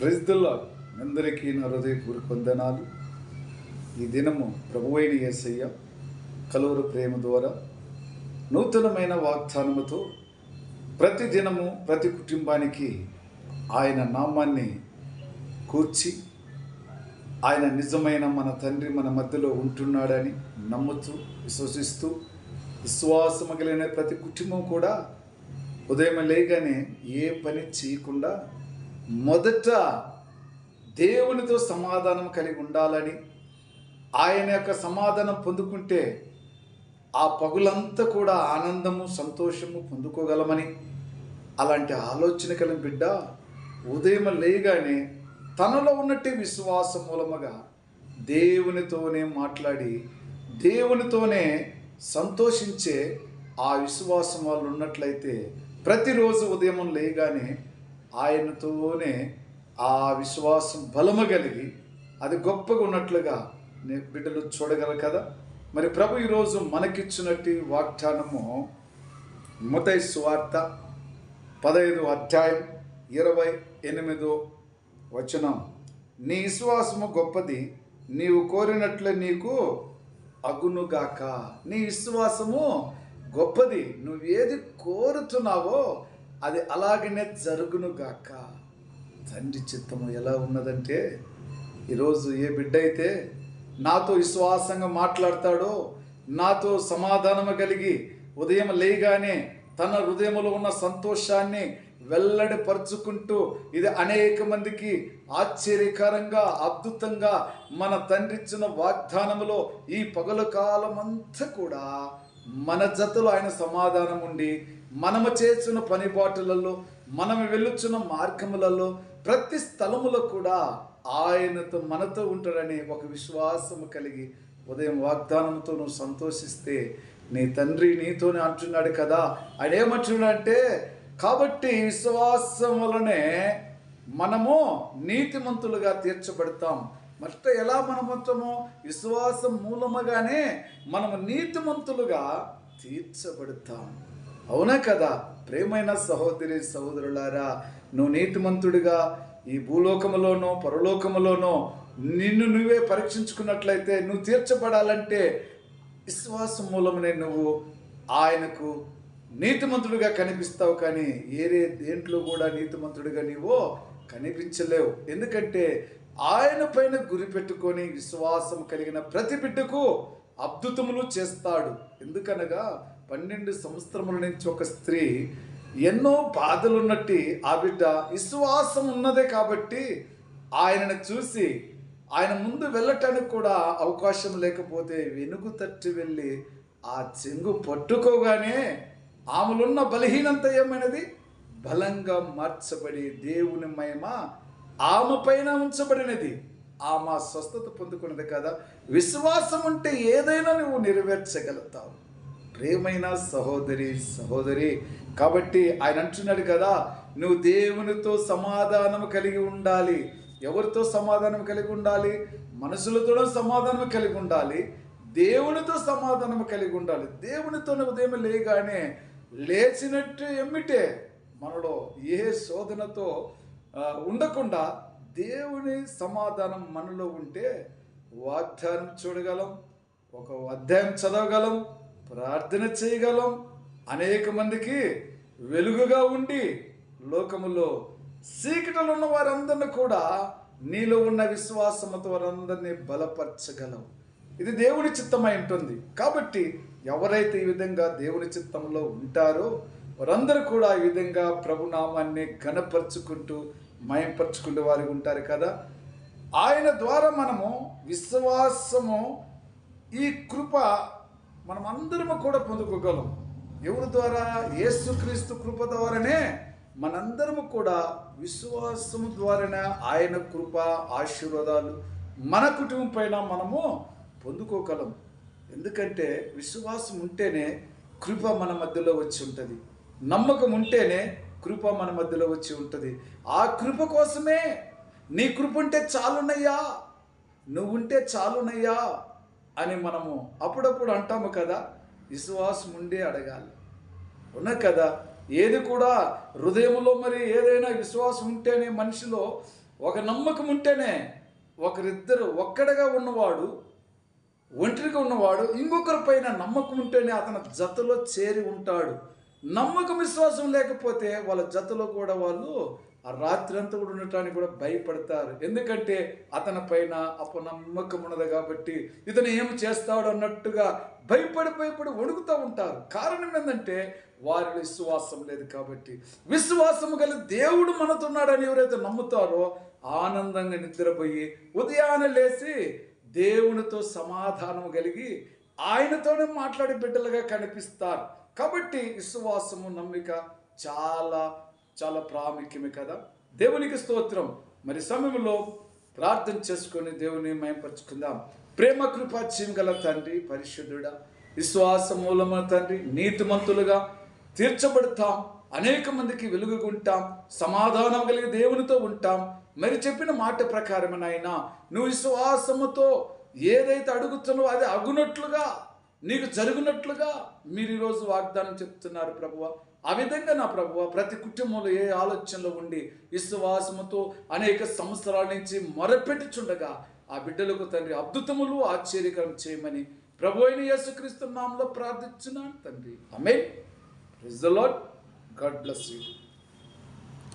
ప్రజల్లో అందరికీ నా హృదయపూర్వక వందనాలు. ఈ దినము ప్రభువైన యేసయ్య కలువరు ప్రేమ ద్వారా నూతనమైన వాగ్దానముతో ప్రతి దినము ప్రతి కుటుంబానికి ఆయన నామాన్ని కూర్చి ఆయన నిజమైన మన తండ్రి మన మధ్యలో ఉంటున్నాడని నమ్ముతూ విశ్వసిస్తూ విశ్వాసము కలిగిన ప్రతి కుటుంబం కూడా ఉదయం లేగానే ఏ పని చేయకుండా మొదట దేవునితో సమాధానం కలిగి ఉండాలని ఆయన యొక్క సమాధానం పొందుకుంటే ఆ పగులంతా కూడా ఆనందము సంతోషము పొందుకోగలమని. అలాంటి ఆలోచన కలిగిన బిడ్డ ఉదయం లేగానే తనలో ఉన్నట్టు విశ్వాసం మూలముగా దేవునితోనే మాట్లాడి దేవునితోనే సంతోషించే ఆ విశ్వాసం వాళ్ళు ఉన్నట్లయితే ప్రతిరోజు ఉదయం లేగానే ఆయనతోనే ఆ విశ్వాసం బలము కలిగి అది గొప్పగా ఉన్నట్లుగా బిడ్డలు చూడగలరు కదా? మరి ప్రభు ఈరోజు మనకిచ్చినట్టు వాగ్దానము ముతై సువార్త పదహైదు అధ్యాయం ఇరవై ఎనిమిదో వచనం. నీ విశ్వాసము గొప్పది నీవు కోరినట్లే నీకు అగునుగాక నీ విశ్వాసము గొప్పది నువ్వు ఏది కోరుతున్నావో అది అలాగనే జరుగునుగాక తండ్రి చిత్తము ఎలా ఉన్నదంటే ఈరోజు ఏ బిడ్డ అయితే నాతో విశ్వాసంగా మాట్లాడతాడో నాతో సమాధానము కలిగి ఉదయం లేగానే తన హృదయంలో ఉన్న సంతోషాన్ని వెల్లడిపరుచుకుంటూ ఇది అనేక మందికి ఆశ్చర్యకరంగా అద్భుతంగా మన తండ్రిచ్చిన వాగ్దానములో ఈ పగల కాలం అంతా కూడా మన జతలో ఆయన సమాధానం ఉండి మనము చేస్తున్న పనిబాటులలో మనము వెళ్ళుచున్న మార్గములలో ప్రతి స్థలములో కూడా ఆయనతో మనతో ఉంటాడని ఒక విశ్వాసము కలిగి ఉదయం వాగ్దానంతో నువ్వు సంతోషిస్తే నీ తండ్రి నీతోనే అంటున్నాడు కదా? ఆయన ఏమంటున్నాడంటే కాబట్టి విశ్వాసం వలనే మనము నీతిమంతులుగా తీర్చబడతాం. మరి ఎలా మనమంతము విశ్వాసం మూలముగానే మనము నీతిమంతులుగా తీర్చబడతాం. అవునా కదా? ప్రేమైన సహోదరి సహోదరులారా నువ్వు నీతిమంతుడిగా ఈ భూలోకములోనో పరలోకములోనో నిన్ను నువ్వే పరీక్షించుకున్నట్లయితే నువ్వు తీర్చబడాలంటే విశ్వాసం మూలమునే నువ్వు ఆయనకు నీతిమంతుడిగా కనిపిస్తావు కానీ ఏరే దేంట్లో కూడా నీతిమంతుడిగా నీవో కనిపించలేవు. ఎందుకంటే ఆయన పైన గురి పెట్టుకొని విశ్వాసం కలిగిన ప్రతి బిడ్డకు అద్భుతములు చేస్తాడు. ఎందుకనగా పన్నెండు సంవత్సరముల నుంచి ఒక స్త్రీ ఎన్నో బాధలు ఉన్నట్టు ఆ బిడ్డ విశ్వాసం ఉన్నదే కాబట్టి ఆయనను చూసి ఆయన ముందు వెళ్ళటానికి కూడా అవకాశం లేకపోతే వెనుగు తట్టి వెళ్ళి ఆ చెంగు పట్టుకోగానే ఆమెలున్న బలహీనత ఏమైనది? బలంగా మార్చబడి దేవుని మహిమ ఆమె పైన ఉంచబడినది. ఆమె స్వస్థత పొందుకున్నది కదా? విశ్వాసం ఉంటే ఏదైనా నువ్వు నెరవేర్చగలుగుతావు. ప్రేమైన సహోదరి సహోదరి. కాబట్టి ఆయన అంటున్నాడు కదా నువ్వు దేవునితో సమాధానం కలిగి ఉండాలి. ఎవరితో సమాధానం కలిగి ఉండాలి? మనుషులతో సమాధానం కలిగి ఉండాలి. దేవునితో సమాధానం కలిగి ఉండాలి. దేవునితో ఉదయం లేగానే లేచినట్టు ఎమ్మిటే మనలో ఏ శోధనతో ఉండకుండా దేవుని సమాధానం మనలో ఉంటే వాగ్దానం చూడగలం ఒక అధ్యాయం చదవగలం ప్రార్థన చేయగలం అనేక మందికి వెలుగుగా ఉండి లోకములో చీకటలు ఉన్న వారందరిని కూడా నీలో ఉన్న విశ్వాసముతో వారందరినీ బలపరచగలవు ఇది దేవుని చిత్తమై ఉంటుంది. కాబట్టి ఎవరైతే ఈ విధంగా దేవుని చిత్తంలో ఉంటారో వారందరూ కూడా ఈ విధంగా ప్రభునామాన్ని ఘనపరుచుకుంటూ మయంపరుచుకుంటూ వారు ఉంటారు కదా? ఆయన ద్వారా మనము విశ్వాసము ఈ కృప మనం అందరము కూడా పొందుకోగలం. ఎవరి ద్వారా? యేసుక్రీస్తు కృప ద్వారానే మనందరము కూడా విశ్వాసము ద్వారానే ఆయన కృప ఆశీర్వాదాలు మన కుటుంబం పైన మనము పొందుకోగలం. ఎందుకంటే విశ్వాసం ఉంటేనే కృప మన మధ్యలో వచ్చి ఉంటుంది. నమ్మకం ఉంటేనే కృప మన మధ్యలో వచ్చి ఉంటుంది. ఆ కృప కోసమే నీ కృప ఉంటే చాలునయ్యా. నువ్వుంటే చాలునయ్యా. అని మనము అప్పుడప్పుడు అంటాము కదా విశ్వాసం ఉండే అడగాలి. ఉన్న కదా? ఏది కూడా హృదయంలో మరి ఏదైనా విశ్వాసం ఉంటేనే మనిషిలో ఒక నమ్మకం ఉంటేనే ఒకరిద్దరు ఒక్కడగా ఉన్నవాడు ఒంటరిగా ఉన్నవాడు ఇంకొకరి పైన నమ్మకం ఉంటేనే అతని జతలో చేరి ఉంటాడు. నమ్మకం విశ్వాసం లేకపోతే వాళ్ళ జతలో కూడా వాళ్ళు ఆ రాత్రి అంతా కూడా ఉండటానికి కూడా భయపడతారు. ఎందుకంటే అతని పైన అపనమ్మకం ఉన్నది కాబట్టి ఇతను ఏం చేస్తాడు అన్నట్టుగా భయపడి భయపడి వణుకుతూ ఉంటారు. కారణం ఏంటంటే వారిలో విశ్వాసం లేదు కాబట్టి. విశ్వాసం కలిగి దేవుడు మనతున్నాడని ఎవరైతే నమ్ముతారో ఆనందంగా నిద్రపోయి ఉదయాన్నే లేచి దేవునితో సమాధానం కలిగి ఆయనతోనే మాట్లాడే బిడ్డలుగా కనిపిస్తారు. కాబట్టి విశ్వాసము నమ్మిక చాలా చాలా ప్రాముఖ్యమే కదా. దేవునికి స్తోత్రం. మరి సమయంలో ప్రార్థన చేసుకొని దేవుని మయంపరుచుకుందాం. ప్రేమ కృపాచ్యం గల తండ్రి పరిశుద్ధుడా విశ్వాస మూలమ తండ్రి నీతిమంతులుగా తీర్చబడతాం. అనేక మందికి వెలుగుకుంటాం. సమాధానం కలిగి దేవునితో ఉంటాం. మరి చెప్పిన మాట ప్రకారమనైనా నువ్వు విశ్వాసముతో ఏదైతే అడుగుతున్నావో అది అగునట్లుగా నీకు జరుగునట్లుగా మీరు ఈరోజు వాగ్దానం చెప్తున్నారు ప్రభువ. ఆ విధంగా నా ప్రభు ప్రతి కుటుంబంలో ఏ ఆలోచనలో ఉండి విశ్వాసముతో అనేక సంవత్సరాల నుంచి మొరపెట్టుచుండగా ఆ బిడ్డలకు తండ్రి అద్భుతములు ఆశ్చర్యకరం చేయమని ప్రభు అయిన యేసుక్రీస్తు నామంలో ప్రార్థించున్నాను తండ్రి. అమే ప్రైజ్ గాడ్ బ్లెస్ యూ